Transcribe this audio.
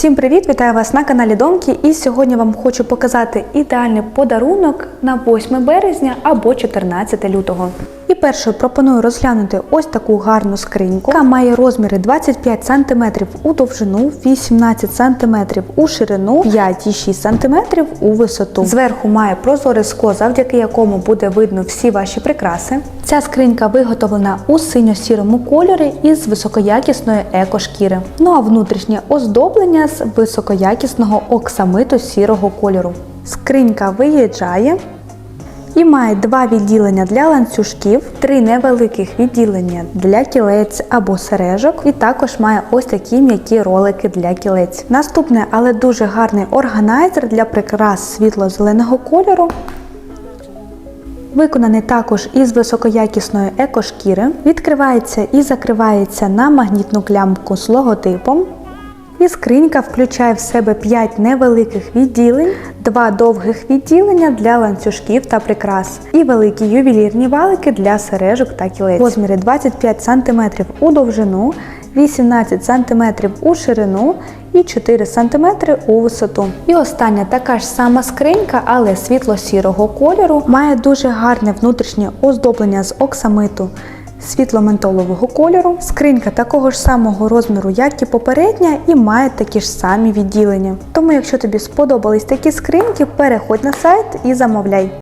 Всім привіт! Вітаю вас на каналі Домки. І сьогодні вам хочу показати ідеальний подарунок на 8 березня або 14 лютого. Першою пропоную розглянути ось таку гарну скриньку, яка має розміри 25 см у довжину, 18 см у ширину, 5,6 см у висоту. Зверху має прозоре скло, завдяки якому буде видно всі ваші прикраси. Ця скринька виготовлена у синьо-сірому кольорі із високоякісної екошкіри. Ну а внутрішнє оздоблення з високоякісного оксамиту сірого кольору. Скринька виїжджає і має два відділення для ланцюжків, три невеликих відділення для кілець або сережок, і також має ось такі м'які ролики для кілець. Наступне, але дуже гарний органайзер для прикрас світло-зеленого кольору. Виконаний також із високоякісної екошкіри, відкривається і закривається на магнітну клямку з логотипом. І скринька включає в себе 5 невеликих відділень, 2 довгих відділення для ланцюжків та прикрас, і великі ювелірні валики для сережок та кілець. Розміри 25 см у довжину, 18 см у ширину і 4 см у висоту. І остання така ж сама скринька, але світло-сірого кольору, має дуже гарне внутрішнє оздоблення з оксамиту світло-ментолового кольору. Скринька такого ж самого розміру, як і попередня, і має такі ж самі відділення. Тому, якщо тобі сподобались такі скриньки, переходь на сайт і замовляй.